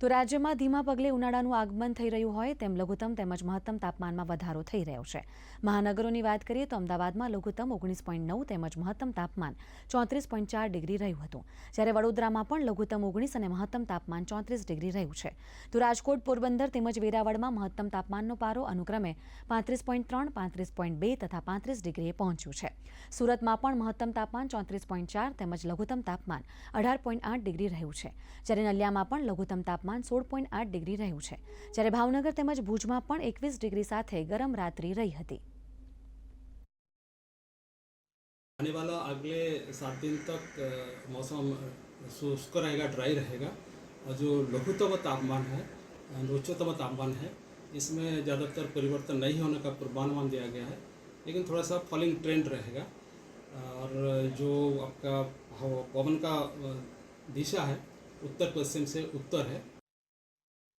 તો રાજ્યમાં ધીમા પગલે ઉનાળાનું આગમન થઈ રહ્યું હોય તેમ લઘુત્તમ તેમજ મહત્તમ તાપમાનમાં વધારો થઈ રહ્યો છે. મહાનગરોની વાત કરીએ તો અમદાવાદમાં લઘુત્તમ ઓગણીસ પોઈન્ટ નવ તેમજ મહત્તમ તાપમાન ચોત્રીસ પોઈન્ટ ચાર ડિગ્રી રહ્યું હતું. જ્યારે વડોદરામાં પણ લઘુત્તમ ઓગણીસ અને મહત્તમ તાપમાન ચોત્રીસ ડિગ્રી રહ્યું છે. તો રાજકોટ, પોરબંદર તેમજ વેરાવળમાં મહત્તમ તાપમાનનો પારો અનુક્રમે પાંત્રીસ પોઈન્ટ ત્રણ, પાંત્રીસ પોઈન્ટ બે તથા પાંત્રીસ ડિગ્રીએ પહોંચ્યું છે. સુરતમાં પણ મહત્તમ તાપમાન ચોત્રીસ પોઈન્ટ ચાર તેમજ લઘુત્તમ તાપમાન અઢાર પોઈન્ટ આઠ ડિગ્રી રહ્યું છે. જ્યારે નલિયામાં પણ લઘુત્તમ તાપમાન સોળ પોઈન્ટ આઠ ડિગ્રી રહ્યું છે જ્યારે ભાવનગર તેમજ ભુજમાં પણ એકવીસ ડિગ્રી સાથે ગરમ રાત્રિ રહી હતી आने वाला अगले सात दिन तक अ, मौसम शुष्क रहेगा ड्राई रहेगा और जो लघुतम तापमान है अ, उच्चतम तापमान है इसमें ज़्यादातर परिवर्तन नहीं होने का पूर्वानुमान दिया गया है लेकिन थोड़ा सा फॉलिंग ट्रेंड रहेगा और जो आपका हवा- पवन का अ, दिशा है उत्तर पश्चिम से उत्तर है